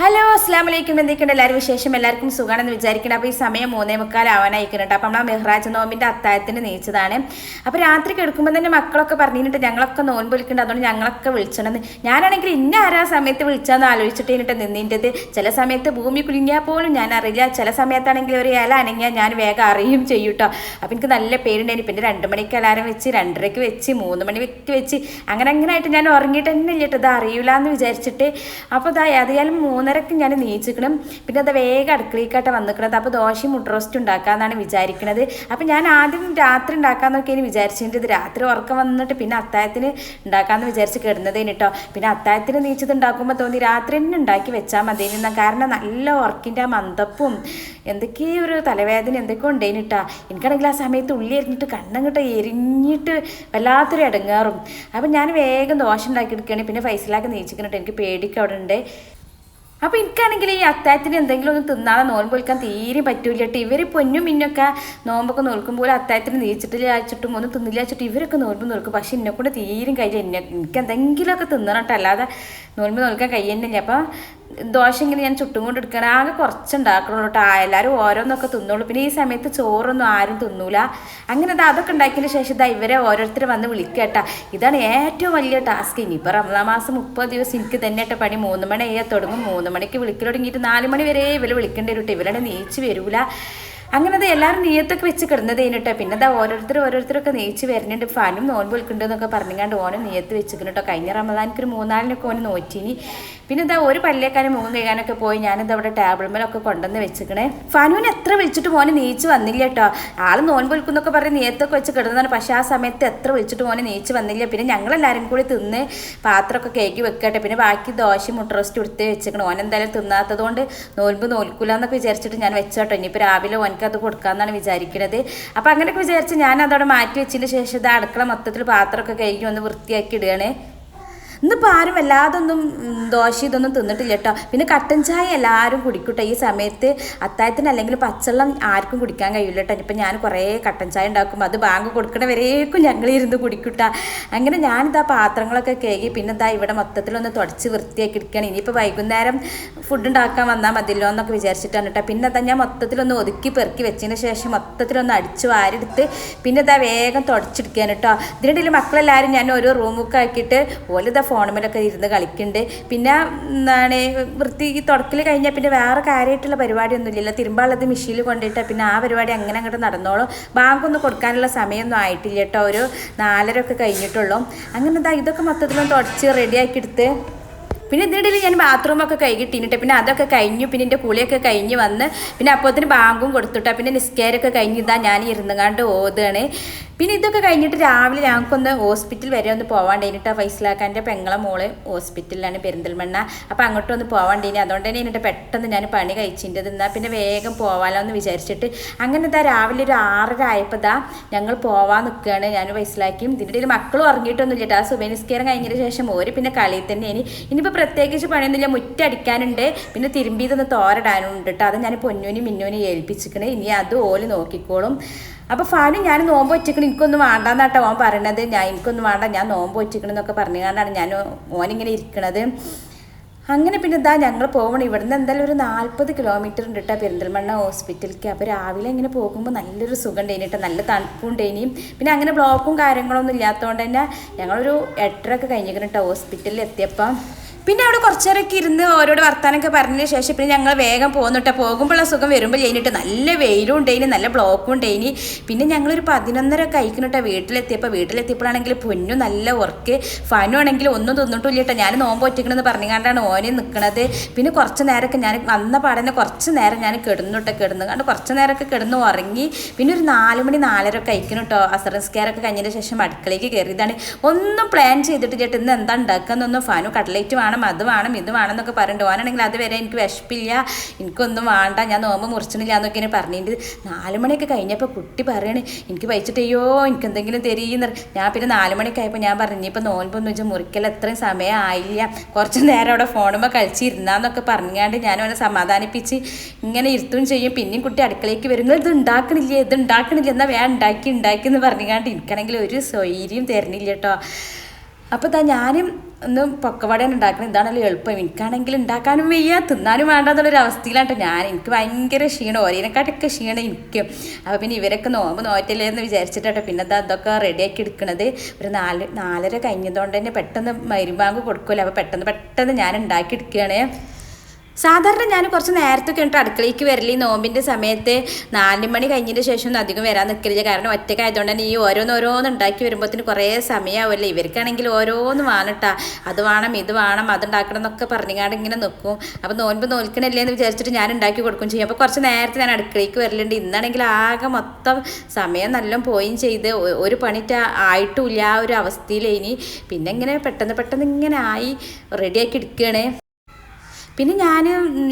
Hello അസ്ലാം വലൈക്കും എന്തൊക്കെയുണ്ട് എല്ലാവരും വിശേഷം? എല്ലാവർക്കും സുഖമാണെന്ന് വിചാരിക്കണം. അപ്പോൾ ഈ സമയം മൂന്നേ മുക്കാലാവാനായിക്കുന്നുണ്ട് അപ്പോൾ നമ്മൾ മെഹ്റാജ് നോമ്പിന്റെ അത്തായത്തിന് നീച്ചതാണ്. അപ്പോൾ രാത്രി കിടക്കുമ്പോൾ തന്നെ മക്കളൊക്കെ പറഞ്ഞിട്ട് ഞങ്ങളൊക്കെ നോൻപ് വിളിക്കുന്നുണ്ട് അതുകൊണ്ട് ഞങ്ങളൊക്കെ വിളിച്ചിട്ടുണ്ട് ഞാനാണെങ്കിൽ ഇന്ന ആരാ സമയത്ത് വിളിച്ചാന്ന് ആലോചിച്ചിട്ട് കഴിഞ്ഞിട്ട് നിന്നിന്റെത്. ചില സമയത്ത് ഭൂമി കുലുങ്ങിയാൽ പോലും ഞാൻ അറിയില്ല. ചില സമയത്താണെങ്കിൽ ഒരു ഇല അനങ്ങിയാൽ ഞാൻ വേഗം അറിയും ചെയ്യും കേട്ടോ അപ്പോൾ എനിക്ക് നല്ല പേരുണ്ടായിരുന്നു. പിന്നെ രണ്ട് മണിക്ക് അലാരം വെച്ച് രണ്ടരയ്ക്ക് വെച്ച് മൂന്ന് മണിക്ക് വെച്ച് അങ്ങനെ അങ്ങനെ ആയിട്ട് ഞാൻ ഉറങ്ങിയിട്ട് തന്നെ ഇല്ലിട്ട് ഇത് അറിയില്ല എന്ന് വിചാരിച്ചിട്ട്. അപ്പോൾ ഇതാ ഏതായാലും മൂന്നരക്ക് ഞാൻ നീച്ചിക്കണം. പിന്നെ അത് വേഗം അടുക്കളയിക്കാട്ടെ വന്നിക്കണത്. അപ്പോൾ ദോശയും മുട്ട റോസ്റ്റ് ഉണ്ടാക്കാമെന്നാണ് വിചാരിക്കുന്നത് അപ്പോൾ ഞാൻ ആദ്യം രാത്രി ഉണ്ടാക്കാമെന്നൊക്കെ ഇനി വിചാരിച്ചിട്ട് ഇത് രാത്രി ഉറക്കം വന്നിട്ട് പിന്നെ അത്തായത്തിന് ഉണ്ടാക്കാമെന്ന് വിചാരിച്ച് കിടന്നതേന് കേട്ടോ പിന്നെ അത്തായത്തിന് നീച്ചത് ഉണ്ടാക്കുമ്പോൾ തോന്നി രാത്രി തന്നെ ഉണ്ടാക്കി വെച്ചാൽ മതി കാരണം നല്ല ഉറക്കിന്റെ ആ മന്ദപ്പും എന്തൊക്കെയോ ഒരു തലവേദന എന്തൊക്കെയോ ഉണ്ടേന് കേട്ടോ എനിക്കാണെങ്കിൽ ആ സമയത്ത് ഉള്ളി എറിഞ്ഞിട്ട് കണ്ണങ്ങിട്ട് എരിഞ്ഞിട്ട് വല്ലാത്തൊരു ഇടങ്ങാറും അപ്പം ഞാൻ വേഗം ദോശ ഉണ്ടാക്കി എടുക്കുകയാണ് പിന്നെ ഫൈസലാക്കി നീച്ചിക്കുന്നുണ്ട് എനിക്ക് പേടിക്ക് അവിടെ ഉണ്ട് അപ്പോൾ എനിക്കാണെങ്കിൽ ഈ അത്തായത്തിന് എന്തെങ്കിലും ഒന്ന് തിന്നാതെ നോൽമ്പ് വിൽക്കാൻ തീരെ പറ്റൂല കേട്ടോ ഇവർ പൊന്നും മിന്നൊക്കെ നോമ്പൊക്കെ നോൽക്കുമ്പോൾ അത്തായത്തിന് നീച്ചിട്ടില്ല അയച്ചിട്ടും ഒന്നും തിന്നില്ല വെച്ചിട്ട് ഇവരൊക്കെ നോൽമ്പ് നോൽക്കും. പക്ഷെ എന്നെ കൊണ്ട് തീരും കഴിയില്ല. എന്നെ എനിക്ക് എന്തെങ്കിലുമൊക്കെ തിന്നണം കേട്ടോ അല്ലാതെ നോൽമ്പ് നോൽക്കാൻ കഴിയുന്നില്ല. അപ്പോൾ ദോശ ഇങ്ങനെ ഞാൻ ചുട്ടും കൊണ്ട് എടുക്കണം ആകെ കുറച്ചുണ്ടാക്കണുള്ളൂ കേട്ടോ. എല്ലാവരും ഓരോന്നൊക്കെ തിന്നുള്ളൂ പിന്നെ ഈ സമയത്ത് ചോറൊന്നും ആരും തിന്നൂല. അങ്ങനെ ഇത് അതൊക്കെ ഉണ്ടാക്കിയതിന് ശേഷം ഇതാ ഇവരെ ഓരോരുത്തർ വന്ന് വിളിക്കട്ട ഇതാണ് ഏറ്റവും വലിയ ടാസ്ക് ഇനിയിപ്പോൾ റമദാ മാസം മുപ്പത് ദിവസം എനിക്ക് തന്നെ പണി. മൂന്ന് മണി ഏ തുടങ്ങും. മൂന്ന് മണിക്ക് വിളിക്കൽ തുടങ്ങിയിട്ട് നാല് മണി വരെ ഇവർ വിളിക്കേണ്ടി വരും കേട്ടോ. ഇവരുടെ നീച്ച് വരൂല. അങ്ങനെ അത് എല്ലാവരും നീയത്തൊക്കെ വെച്ച് കിടന്നത് കഴിഞ്ഞിട്ടോ പിന്നെ എന്താ ഓരോരുത്തർ ഓരോരുത്തരൊക്കെ നെയ്ച്ച് വരുന്നുണ്ട്. ഫാനും നോൻപ് വിൽക്കുന്നുണ്ടെന്നൊക്കെ പറഞ്ഞുകൊണ്ട് ഓനും നീയത്ത് വെച്ചിരിക്കുന്നു കേട്ടോ. കഴിഞ്ഞ റമദാനിക്ക് ഒരു മൂന്നാലിനൊക്കെ ഓന് നോറ്റിനി. പിന്നെ എന്താ ഒരു പല്ലേക്കാനും മുഖം കഴുകാനൊക്കെ പോയി ഞാനിത് അവിടെ ടേബിൾ മേലൊക്കെ കൊണ്ടുവന്ന് വെച്ചിക്കണേ. ഫനുവിന് എത്ര വിളിച്ചിട്ട് മോനെ നീച്ച് വന്നില്ല കേട്ടോ. ആൾ നോൻപൊലിക്കുന്നൊക്കെ പറഞ്ഞ് നീയത്തൊക്കെ വെച്ച് കിടന്നതാണ്. പക്ഷേ ആ സമയത്ത് എത്ര വിളിച്ചിട്ട് മോനെ നീച്ച് വന്നില്ല. പിന്നെ ഞങ്ങളെല്ലാവരും കൂടി തിന്ന് പാത്രമൊക്കെ കേക്ക് വെക്കട്ടെ. പിന്നെ ബാക്കി ദോശ മുട്ട റോസ്റ്റ് കൊടുത്ത് വെച്ചിക്കണം. ഓൻ എന്തായാലും തിന്നാത്തത് കൊണ്ട് നോൽമ്പ് നോൽക്കൂല എന്നൊക്കെ വിചാരിച്ചിട്ട് ഞാൻ വെച്ചോട്ടോ ഇനിയിപ്പോൾ രാവിലെ ഓനക്കത് കൊടുക്കാമെന്നാണ് വിചാരിക്കുന്നത് അപ്പോൾ അങ്ങനെയൊക്കെ വിചാരിച്ച് ഞാൻ അതവിടെ മാറ്റി വെച്ചതിന് ശേഷം ഇത് അടുക്കള മൊത്തത്തിൽ പാത്രമൊക്കെ കഴുകി ഒന്ന് വൃത്തിയാക്കി ഇടുകയാണ്. ഇന്നിപ്പോൾ ആരും വല്ലാതൊന്നും ദോശ ഇതൊന്നും തിന്നിട്ടില്ല കേട്ടോ. പിന്നെ കട്ടൻ ചായ എല്ലാവരും കുടിക്കട്ടെ. ഈ സമയത്ത് അത്തായത്തിന് അല്ലെങ്കിൽ പച്ചവെള്ളം ആർക്കും കുടിക്കാൻ കഴിയില്ല കേട്ടോ. ഇപ്പം ഞാൻ കുറേ കട്ടൻ ചായ ഉണ്ടാക്കും. അത് ബാങ്ക് കൊടുക്കണ വരേക്കും ഞങ്ങൾ ഇരുന്ന് കുടിക്കൂട്ട. അങ്ങനെ ഞാനിതാ പാത്രങ്ങളൊക്കെ കേകി പിന്നെ ഇതാ ഇവിടെ മൊത്തത്തിലൊന്ന് തുടച്ച് വൃത്തിയാക്കി എടുക്കുകയാണ്. ഇനിയിപ്പോൾ വൈകുന്നേരം ഫുഡ് ഉണ്ടാക്കാൻ വന്നാൽ മതിയല്ലോ എന്നൊക്കെ വിചാരിച്ചിട്ടാണ് കേട്ടോ. പിന്നെ അതാ ഞാൻ മൊത്തത്തിലൊന്ന് ഒതുക്കി പെറുക്കി വെച്ചതിന് ശേഷം മൊത്തത്തിലൊന്ന് അടിച്ച് വാരെടുത്ത് പിന്നെ ഇതാ വേഗം തുടച്ചെടുക്കുകയാണ് കേട്ടോ. ഇതിനിടയിൽ മക്കളെല്ലാവരും ഞാൻ ഓരോ റൂമൊക്കെ ആക്കിയിട്ട് ഓലിതാ ഫോണുമേലൊക്കെ ഇരുന്ന് കളിക്കുന്നുണ്ട് പിന്നെ എന്താണ് വൃത്തി തുടക്കൽ കഴിഞ്ഞാൽ പിന്നെ വേറെ കാര്യമായിട്ടുള്ള പരിപാടിയൊന്നും ഇല്ലല്ലോ തിരുമ്പാളത് മെഷീനിൽ കൊണ്ടിട്ട് പിന്നെ ആ പരിപാടി അങ്ങനെ അങ്ങോട്ട് നടന്നോളും. ബാങ്കൊന്നും കൊടുക്കാനുള്ള സമയമൊന്നും ആയിട്ടില്ല കേട്ടോ. ഒരു നാലര ഒക്കെ കഴിഞ്ഞിട്ടുള്ളൂ. അങ്ങനെ എന്താ ഇതൊക്കെ മൊത്തത്തിലൊന്ന് തുടച്ച് റെഡിയാക്കി എടുത്ത് പിന്നെ ഇതിനിടയിൽ ഞാൻ ബാത്റൂമൊക്കെ കൈകിട്ടിട്ട് പിന്നെ അതൊക്കെ കഴിഞ്ഞു. പിന്നെ എന്റെ കുളിയൊക്കെ കഴിഞ്ഞ് വന്ന് പിന്നെ അപ്പോഴത്തിന് ബാങ്കും കൊടുത്തുട്ടാ. പിന്നെ നിസ്കാരമൊക്കെ കഴിഞ്ഞ് ഇതാ ഞാൻ ഇരുന്നുകാണ്ട് ഓതുകയാണ്. പിന്നെ ഇതൊക്കെ കഴിഞ്ഞിട്ട് രാവിലെ ഞങ്ങൾക്കൊന്ന് ഹോസ്പിറ്റൽ വരെ ഒന്ന് പോവാണ്ടേനിട്ട് ഫൈസലാക്കാന്റെ പെങ്ങളെ മോൾ ഹോസ്പിറ്റലിലാണ് പെരിന്തൽമണ്ണ. അപ്പോൾ അങ്ങോട്ട് ഒന്ന് പോവാണ്ടേനി. അതുകൊണ്ട് തന്നെ എന്നിട്ട് പെട്ടെന്ന് ഞാൻ പണി കഴിച്ചിന്റെ എന്നാൽ പിന്നെ വേഗം പോവാലോ എന്ന് വിചാരിച്ചിട്ട് അങ്ങനെ ഇതാ രാവിലെ ഒരു ആറര ആയപ്പോൾ ഇതാ ഞങ്ങൾ പോവാൻ നിൽക്കുകയാണ് ഞാൻ ഫൈസലാക്കിയും ഇതിന്റെ ഇടയിൽ മക്കളും ഉറങ്ങിയിട്ടൊന്നുമില്ല. കേട്ടോ ആ സുബനിസ്കാരം കഴിഞ്ഞതിന് ശേഷം ഓര് പിന്നെ കളിയിൽ തന്നെ ഇനി ഇനിയിപ്പോൾ പ്രത്യേകിച്ച് പണിയൊന്നുമില്ല. മുറ്റടിക്കാനുണ്ട്. പിന്നെ തിരുമ്പിയതൊന്ന് തോരടാനുണ്ട് കേട്ടോ അത് ഞാൻ പൊന്നൂനും മിന്നൂനും ഏൽപ്പിച്ചിക്കണേ. ഇനി അത് ഓൽ നോക്കിക്കോളും. അപ്പോൾ ഫാനും ഞാൻ നോമ്പ് വെച്ചിക്കണ. എനിക്കൊന്നും വേണ്ടാന്നാട്ടോ ഓൻ പറയണത്. ഞാൻ എനിക്കൊന്നും വേണ്ട ഞാൻ നോമ്പ് വെച്ചിക്കണം എന്നൊക്കെ പറഞ്ഞുകൊണ്ടാണ് ഞാൻ ഓനിങ്ങനെ ഇരിക്കണത്. അങ്ങനെ പിന്നെ ഇതാ ഞങ്ങൾ പോകണം ഇവിടുന്ന് എന്തായാലും ഒരു നാൽപ്പത് കിലോമീറ്റർ ഉണ്ട് കേട്ടോ പെരിന്തൽമണ്ണ ഹോസ്പിറ്റലിലേക്ക് അപ്പോൾ രാവിലെ ഇങ്ങനെ പോകുമ്പോൾ നല്ലൊരു സുഖം ഉണ്ടായിട്ടോ നല്ല തണുപ്പും ഉണ്ടായിനും. പിന്നെ അങ്ങനെ ബ്ലോക്കും കാര്യങ്ങളൊന്നും ഇല്ലാത്തതുകൊണ്ട് തന്നെ ഞങ്ങളൊരു എട്ടരൊക്കെ കഴിഞ്ഞിരിക്കണം കേട്ടോ ഹോസ്പിറ്റലിൽ എത്തിയപ്പം. പിന്നെ അവിടെ കുറച്ചേരൊക്കെ ഇരുന്ന് ഓരോട് വർത്താനൊക്കെ പറഞ്ഞതിന് ശേഷം പിന്നെ ഞങ്ങൾ വേഗം പോകുന്നിട്ട് പോകുമ്പോഴുള്ള സുഖം വരുമ്പോൾ കഴിഞ്ഞിട്ട് നല്ല വെയിലും ഉണ്ടായിന് നല്ല ബ്ലോക്കും ഉണ്ടായിന് പിന്നെ ഞങ്ങളൊരു പതിനൊന്നര കഴിക്കുന്നിട്ട് വീട്ടിലെത്തിയപ്പോൾ. വീട്ടിലെത്തിയപ്പോഴാണെങ്കിൽ പൊന്നു നല്ല ഉറക്ക്. ഫനു ആണെങ്കിൽ ഒന്നും തിന്നിട്ടില്ല കേട്ടോ ഞാൻ നോമ്പ് ഒറ്റക്കണമെന്ന് പറഞ്ഞുകൊണ്ടാണ് ഓനെ നിൽക്കണത് പിന്നെ കുറച്ച് നേരമൊക്കെ ഞാൻ വന്ന പാടന്നെ കുറച്ച് നേരം ഞാൻ കിടന്നിട്ട് കിടന്നു കണ്ട് കുറച്ച് നേരമൊക്കെ കിടന്ന് ഉറങ്ങി. പിന്നെ ഒരു നാല് മണി നാലര ഒക്കെ കഴിക്കണം കേട്ടോ അസറസ്കാരൊക്കെ കഴിഞ്ഞതിന് ശേഷം അടുക്കളയ്ക്ക് കയറിയതാണ്. ഒന്നും പ്ലാൻ ചെയ്തിട്ട് ചേട്ടാ ഇന്ന് എന്താ ഉണ്ടാക്കുക എന്നൊന്നും ഫാനു കട്ട്ലേറ്റ് വേണം അത് വേണം ഇത് വേണം എന്നൊക്കെ പറഞ്ഞിട്ട് ഓനാണെങ്കിൽ അതുവരെ എനിക്ക് വിശപ്പില്ല. എനിക്കൊന്നും വേണ്ട ഞാൻ നോമ്പ് മുറിച്ചിട്ടില്ല എന്നൊക്കെ ഇങ്ങനെ പറഞ്ഞിട്ട് നാല് മണിയൊക്കെ കഴിഞ്ഞപ്പോൾ കുട്ടി പറയണേ എനിക്ക് വഹിച്ചിട്ട് അയ്യോ എനിക്ക് എന്തെങ്കിലും തരീന്ന് ഞാൻ പിന്നെ നാല് മണിയൊക്കെ ആയപ്പോൾ ഞാൻ പറഞ്ഞു ഇനിയിപ്പോൾ നോൻപൊന്നും വെച്ചാൽ മുറിക്കൽ അത്രയും സമയം ആയില്ല കുറച്ച് നേരം അവിടെ ഫോണുമ്പോൾ കളിച്ചിരുന്നാന്നൊക്കെ പറഞ്ഞാണ്ട് ഞാൻ അവനെ സമാധാനിപ്പിച്ച് ഇങ്ങനെ ഇരുത്തും ചെയ്യും. പിന്നെയും കുട്ടി അടുക്കളയ്ക്ക് വരുന്നു "നിങ്ങൾ ഇത് ഉണ്ടാക്കണില്ല ഇത് ഉണ്ടാക്കണില്ല എന്നാൽ വേണ്ട ഉണ്ടാക്കി ഉണ്ടാക്കി എന്ന് പറഞ്ഞുകൊണ്ട് എനിക്കാണെങ്കിൽ ഒരു സ്വൈര്യം തരുന്നില്ല കേട്ടോ. അപ്പോൾ താ ഞാനും ഒന്ന് പൊക്കവടയാണ് ഉണ്ടാക്കുന്നത് ഇതാണല്ലോ എളുപ്പം. എനിക്കാണെങ്കിൽ ഉണ്ടാക്കാനും വയ്യ തിന്നാനും വേണ്ട എന്നുള്ളൊരു അവസ്ഥയിലാണ് ഞാൻ. എനിക്ക് ഭയങ്കര ക്ഷീണം. ഓരോനെക്കാട്ടൊക്കെ ക്ഷീണം എനിക്ക്. അപ്പോൾ പിന്നെ ഇവരൊക്കെ നോമ്പ് നോറ്റല്ലേ എന്ന് വിചാരിച്ചിട്ടാട്ടോ പിന്നെ അത് അതൊക്കെ റെഡിയാക്കി എടുക്കണത്. ഒരു നാല് നാലര കഴിഞ്ഞതുകൊണ്ട് തന്നെ പെട്ടെന്ന് മരുമാങ്ക് കൊടുക്കുമല്ലോ അപ്പോൾ പെട്ടെന്ന് പെട്ടെന്ന് ഞാൻ ഉണ്ടാക്കി എടുക്കുകയാണ് സാധാരണ ഞാൻ കുറച്ച് നേരത്തെ ഒക്കെ ഉണ്ട് അടുക്കളയ്ക്ക് വരൽ നോമ്പിന്റെ സമയത്ത് നാല് മണി കഴിഞ്ഞതിന് ശേഷം ഒന്നും അധികം വരാൻ നിൽക്കില്ല കാരണം ഒറ്റയ്ക്ക് ആയതുകൊണ്ട് തന്നെ ഈ ഓരോന്നോരോന്ന് ഓരോന്ന് ഉണ്ടാക്കി വരുമ്പോഴത്തേന് കുറേ സമയമാവുമല്ലോ ഇവർക്കാണെങ്കിൽ ഓരോന്ന് വേണട്ടാ. അത് വേണം ഇത് വേണം അത് ഉണ്ടാക്കണം എന്നൊക്കെ പറഞ്ഞുകൊണ്ട് ഇങ്ങനെ നിൽക്കും അപ്പോൾ നോൻപ് നോൽക്കണല്ലേ എന്ന് വിചാരിച്ചിട്ട് ഞാൻ ഉണ്ടാക്കി കൊടുക്കും ചെയ്യും. അപ്പോൾ കുറച്ച് നേരത്തെ ഞാൻ അടുക്കളയ്ക്ക് വരലുണ്ട്. ഇന്നാണെങ്കിൽ ആകെ മൊത്തം സമയം നല്ല പോയും ചെയ്ത് ഒരു പണിറ്റ ആയിട്ടുമില്ല ആ ഒരു അവസ്ഥയിൽ ഇനി പിന്നെ ഇങ്ങനെ പെട്ടെന്ന് പെട്ടെന്ന് ഇങ്ങനെ ആയി റെഡിയാക്കി എടുക്കുകയാണ് പിന്നെ ഞാൻ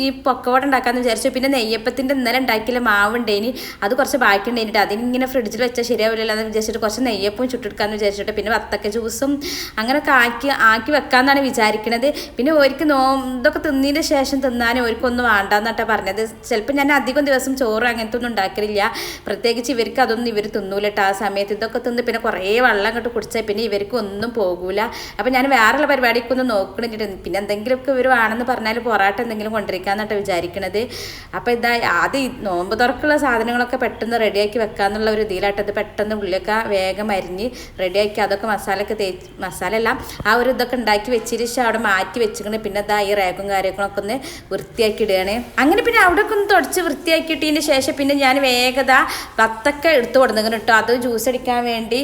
ഈ പൊക്കവട ഉണ്ടാക്കാമെന്ന് വിചാരിച്ചു. പിന്നെ നെയ്യപ്പത്തിന്റെ ഇന്നലെ ഉണ്ടാക്കിയില്ല മാവുണ്ടേനി. അത് കുറച്ച് ബാക്കി ഉണ്ടായിട്ട് അതിനിങ്ങനെ ഫ്രിഡ്ജിൽ വെച്ചാൽ ശരിയാവില്ലല്ലോ എന്ന് വിചാരിച്ചിട്ട് കുറച്ച് നെയ്യപ്പവും ചുട്ടെടുക്കാമെന്ന് വിചാരിച്ചിട്ട് പിന്നെ വത്തക്ക ജ്യൂസും അങ്ങനെയൊക്കെ ആക്കി ആക്കി വെക്കാമെന്നാണ് വിചാരിക്കണത്. പിന്നെ ഒരിക്കൽ നോ ഇതൊക്കെ തിന്നതിന്റെ ശേഷം തിന്നാനും ഒരിക്കൊന്നും വേണ്ടാന്നാട്ടാ പറഞ്ഞത്. ചിലപ്പോൾ ഞാൻ അധികം ദിവസം ചോറ് അങ്ങനത്തെ ഒന്നും ഉണ്ടാക്കലില്ല. പ്രത്യേകിച്ച് ഇവർക്ക് അതൊന്നും ഇവർ തിന്നൂല കേട്ടോ ആ സമയത്ത് ഇതൊക്കെ തിന്ന് പിന്നെ കുറേ വെള്ളം അങ്ങോട്ട് കുടിച്ചാൽ പിന്നെ ഇവർക്ക് ഒന്നും പോകൂല. അപ്പോൾ ഞാൻ വേറെയുള്ള പരിപാടിക്കൊന്നും നോക്കണില്ല. പിന്നെ എന്തെങ്കിലുമൊക്കെ ഇവർ വേണമെന്ന് പറഞ്ഞാൽ പൊറാട്ട എന്തെങ്കിലും കൊണ്ടിരിക്കാന്നിട്ട് വിചാരിക്കണത്. അപ്പോൾ ഇതാ ആദ്യം നോമ്പ് തുറക്കുള്ള സാധനങ്ങളൊക്കെ പെട്ടെന്ന് റെഡിയാക്കി വെക്കാന്നുള്ള ഒരു ഇതിലായിട്ട് അത് പെട്ടെന്ന് ഉള്ളിലൊക്കെ വേഗം അരിഞ്ഞ് റെഡിയാക്കി അതൊക്കെ മസാലയൊക്കെ തേച്ച് മസാല എല്ലാം ആ ഒരു ഇതൊക്കെ ഉണ്ടാക്കി വെച്ചിട്ട് അവിടെ മാറ്റി വെച്ചിക്കണ് പിന്നെ ഇതാ ഈ റേഗും കാര്യങ്ങളൊക്കെ ഒന്ന് വൃത്തിയാക്കി ഇടുകയാണ്. അങ്ങനെ പിന്നെ അവിടെ ഒക്കെ ഒന്ന് തുടച്ച് വൃത്തിയാക്കിയിട്ടതിന് ശേഷം പിന്നെ ഞാൻ വേഗത വത്തൊക്കെ എടുത്തു കൊടുക്കുന്നു കേട്ടോ. അത് ജ്യൂസ് അടിക്കാൻ വേണ്ടി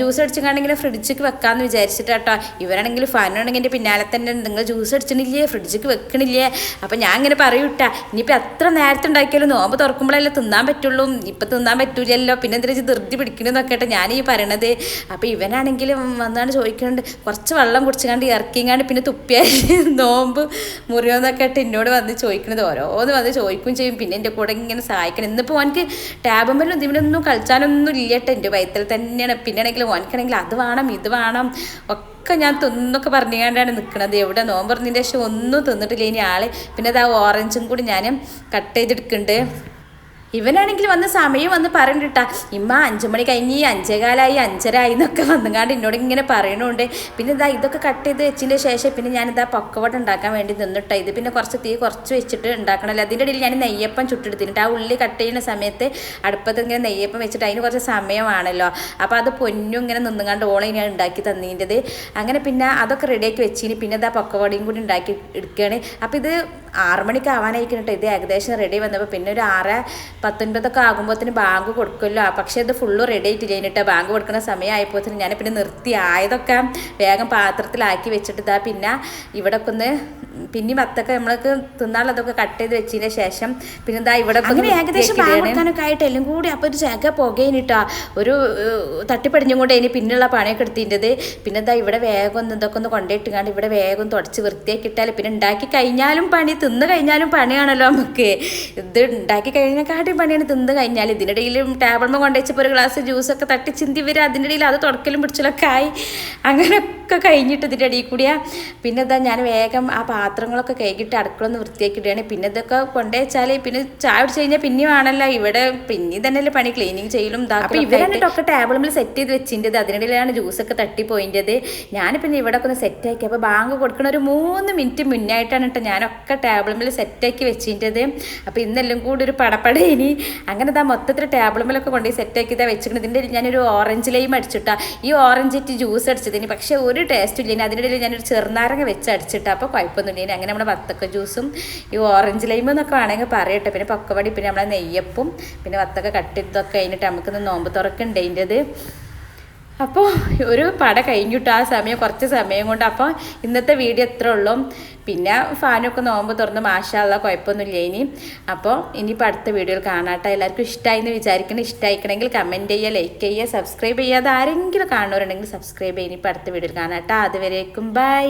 ജ്യൂസ് അടിച്ചിട്ടാണെങ്കിൽ ഫ്രിഡ്ജിക്ക് വെക്കാമെന്ന് വിചാരിച്ചിട്ടാട്ടോ. ഇവരാണെങ്കിൽ ഫാനാണെങ്കിൽ പിന്നാലെ തന്നെ നിങ്ങൾ ജ്യൂസ് അടിച്ചിട്ടില്ലേ? ഫ്രിഡ്ജിക്ക് വെക്കണില്ലേ? അപ്പം ഞാൻ ഇങ്ങനെ പറയൂട്ട ഇനിയിപ്പോൾ എത്ര നേരത്തെ ഉണ്ടാക്കിയാലും നോമ്പ് തുറക്കുമ്പോഴല്ലേ തിന്നാൻ പറ്റുള്ളൂ. ഇപ്പം തിന്നാൻ പറ്റൂലല്ലോ. പിന്നെ എന്തിനാ ധൃതി പിടിക്കണമെന്നൊക്കെ കേട്ടോ ഞാൻ ഈ പറയണത്. അപ്പോൾ ഇവനാണെങ്കിലും വന്നാണ് ചോദിക്കുന്നുണ്ട് കുറച്ച് വെള്ളം കുടിച്ചുകൊണ്ട് ഇറക്കിങ്ങാണ്ട് പിന്നെ തുപ്പിയായി നോമ്പ് മുറിയോന്നൊക്കെ ആയിട്ട് എന്നോട് വന്ന് ചോദിക്കണത്. ഓരോന്ന് വന്ന് ചോദിക്കുകയും ചെയ്യും. പിന്നെ എന്റെ കൂടെ ഇങ്ങനെ സഹായിക്കണം. ഇന്നിപ്പോൾ ഓനക്ക് ടാബുമ്പലും ഇതിനൊന്നും കളിച്ചാനൊന്നും ഇല്ലട്ടെ എന്റെ വയത്തിൽ തന്നെയാണ്. പിന്നെ ആണെങ്കിൽ ഓനക്കാണെങ്കിൽ അത് വേണം ഇത് വേണം ഒക്കെ ഞാൻ തിന്നൊക്കെ പറഞ്ഞുകൊണ്ടാണ് നിൽക്കുന്നത് എവിടെ നോമ്പറന്നതിന്റെ ശേഷം ഒന്നും തിന്നിട്ടില്ല. ഇനി ആൾ പിന്നെ അത് ആ ഓറഞ്ചും കൂടി ഞാൻ കട്ട് ചെയ്തെടുക്കുന്നുണ്ട് ഇവനാണെങ്കിൽ വന്ന് സമയം വന്ന് പറഞ്ഞിട്ടാ ഇമ്മ അഞ്ചു മണി കഴിഞ്ഞ് അഞ്ചേകാലായി അഞ്ചരായി എന്നൊക്കെ വന്നുകാണ്ട് എന്നോട് ഇങ്ങനെ പറയണുണ്ട്. പിന്നെ ഇതാ ഇതൊക്കെ കട്ട് ചെയ്ത് വെച്ചതിന് ശേഷം പിന്നെ ഞാൻ ഞാനിതാ പക്കവട ഉണ്ടാക്കാൻ വേണ്ടി നിന്നിട്ടാ. ഇത് പിന്നെ കുറച്ച് തീ കുറച്ച് വെച്ചിട്ട് ഉണ്ടാക്കണമല്ലോ അതിന്റെ ഇടയിൽ ഞാൻ നെയ്യപ്പം ചുട്ടെടുത്തിട്ടുണ്ട്. ആ ഉള്ളി കട്ട് ചെയ്യുന്ന സമയത്ത് അടുപ്പത്ത് ഇങ്ങനെ നെയ്യപ്പം വെച്ചിട്ട് അതിന് കുറച്ച് സമയമാണല്ലോ. അപ്പോൾ അത് പൊന്നും ഇങ്ങനെ നിന്നുകാണ്ട് ഓളെ ഞാൻ ഉണ്ടാക്കി തന്നീന്റെത്. അങ്ങനെ പിന്നെ അതൊക്കെ റെഡിയാക്കി വെച്ചിന്. പിന്നെ ഇതാ പൊക്കവടയും കൂടി ഉണ്ടാക്കി എടുക്കുകയാണ് അപ്പോൾ ഇത് ആറ് മണിക്ക് ആവാനായിരിക്കും ഇത് ഏകദേശം റെഡി വന്നപ്പോൾ പിന്നെ ഒരു ആറ് പത്തൊൻപതൊക്കെ ആകുമ്പോഴത്തേന് ബാങ്ക് കൊടുക്കുമല്ലോ. പക്ഷേ ഇത് ഫുള്ള് റെഡി ആയിട്ട് കഴിഞ്ഞിട്ട് ബാങ്ക് കൊടുക്കുന്ന സമയമായപ്പോഴത്തേന് ഞാൻ പിന്നെ നിർത്തി ആയതൊക്കെ വേഗം പാത്രത്തിലാക്കി വെച്ചിട്ട് ഇതാ പിന്നെ ഇവിടെ ഒന്ന് പിന്നെ വത്തൊക്കെ നമ്മൾക്ക് തിന്നാനുള്ളതൊക്കെ കട്ട് ചെയ്ത് വെച്ചതിന് ശേഷം പിന്നെ ഇതാ ഇവിടെ അങ്ങനെ ഏകദേശം കൊടുക്കാനൊക്കെ ആയിട്ട് എല്ലാം കൂടി അപ്പോൾ ഒരു ചക പുകയിനിട്ടാ ഒരു തട്ടിപ്പടിഞ്ഞും കൊണ്ട് അതിന് പിന്നുള്ള പണിയൊക്കെ എടുത്തിന്റെത് പിന്നെ ഇതാ ഇവിടെ വേഗം ഒന്ന് ഇതൊക്കെ ഒന്ന് കൊണ്ടിട്ടുകാണ്ട് ഇവിടെ വേഗം തുടച്ച് വൃത്തിയാക്കി ഇട്ടാൽ പിന്നെ ഉണ്ടാക്കി കഴിഞ്ഞാലും പണി തിന്ന് കഴിഞ്ഞാലും പണിയാണല്ലോ നമുക്ക്. ഇത് ഉണ്ടാക്കി കഴിഞ്ഞാൽ പണിയാണ് തിന്ന് കഴിഞ്ഞാൽ ഇതിനിടയിലും ടേബിൾമ കൊണ്ടുവച്ചപ്പോൾ ഒരു ഗ്ലാസ് ജ്യൂസൊക്കെ തട്ടി ചിന്തി വരും. അതിന്റെ ഇടയിൽ അത് തുടക്കലും പിടിച്ചലൊക്കെ ആയി. അങ്ങനെയൊക്കെ കഴിഞ്ഞിട്ട് ഇതിന്റെ ഇടയിൽ കൂടിയാ പിന്നെ ഇതാ ഞാൻ വേഗം ആ പാത്രങ്ങളൊക്കെ കഴുകിയിട്ട് അടുക്കളൊന്ന് വൃത്തിയാക്കിയിട്ടാണ് പിന്നെ ഇതൊക്കെ കൊണ്ടുവച്ചാൽ പിന്നെ ചായ കുടിച്ച് കഴിഞ്ഞാൽ പിന്നെ ആണല്ലോ. ഇവിടെ പിന്നെ തന്നെയല്ലേ പണി. ക്ലീനിങ് ചെയ്യലും അപ്പോൾ ഇവരാണ് ഒക്കെ ടേബിളിൽ സെറ്റ് ചെയ്ത് വെച്ചിന്റെത് അതിനിടയിലാണ് ജ്യൂസൊക്കെ തട്ടിപ്പോയിന്റെത് ഞാൻ പിന്നെ ഇവിടെ ഒക്കെ ഒന്ന് സെറ്റാക്കി അപ്പോൾ ബാങ്ക് കൊടുക്കണ ഒരു മൂന്ന് മിനിറ്റ് മുന്നായിട്ടാണ് കേട്ടോ ഞാനൊക്കെ ടേബിളിൽ സെറ്റാക്കി വെച്ചിന്റെത് അപ്പോൾ ഇന്നെല്ലാം കൂടി ഒരു പടപ്പട ഇനി അങ്ങനെ ഇതാ മൊത്തത്തിൽ ടേബിളിലൊക്കെ കൊണ്ടുപോയി സെറ്റാക്കി ഇതാ വെച്ചിട്ടുണ്ട്. ഇതിന്റെ ഞാനൊരു ഓറഞ്ച് ലൈം അടിച്ചിട്ടാ ഈ ഓറഞ്ച് ജ്യൂസ് അടിച്ചതിന്. പക്ഷേ ഒരു ടേസ്റ്റും ഇല്ല. അതിനിടയിൽ ഞാനൊരു ചെറുനാരങ്ങ വെച്ച് അടിച്ചിട്ട് അപ്പോൾ കുഴപ്പമൊന്നുമില്ല. ഇനി അങ്ങനെ നമ്മുടെ വത്തക്ക ജ്യൂസും ഈ ഓറഞ്ച് ലൈം എന്നൊക്കെ വേണമെങ്കിൽ പറയട്ടെ. പിന്നെ പക്കവടി പിന്നെ നമ്മളെ നെയ്യപ്പും പിന്നെ വത്തക്ക കട്ടിതൊക്കെ കഴിഞ്ഞിട്ട് നമുക്കൊന്ന് നോമ്പ് തുറക്കുന്നുണ്ട് അതിന്റെത്. അപ്പോൾ ഒരു പട കഴിഞ്ഞിട്ട് ആ സമയം കുറച്ച് സമയം കൊണ്ട്. അപ്പോൾ ഇന്നത്തെ വീഡിയോ എത്ര ഉള്ളൂ. പിന്നെ ഫാനൊക്കെ നോമ്പ് തുറന്ന് മാഷാള്ള കുഴപ്പമൊന്നുമില്ല ഇനി. അപ്പോൾ ഇനിയിപ്പോൾ അടുത്ത വീഡിയോയിൽ കാണാട്ടെ. എല്ലാവർക്കും ഇഷ്ടമായി എന്ന് വിചാരിക്കണം ഇഷ്ടമായിക്കണമെങ്കിൽ കമന്റ് ചെയ്യുക ലൈക്ക് ചെയ്യുക സബ്സ്ക്രൈബ് ചെയ്യാതെ ആരെങ്കിലും കാണുന്നവരുണ്ടെങ്കിൽ സബ്സ്ക്രൈബ് ചെയ്യുക. ഇനിയിപ്പോൾ അടുത്ത വീഡിയോയിൽ കാണാട്ടെ. അതുവരേക്കും ബൈ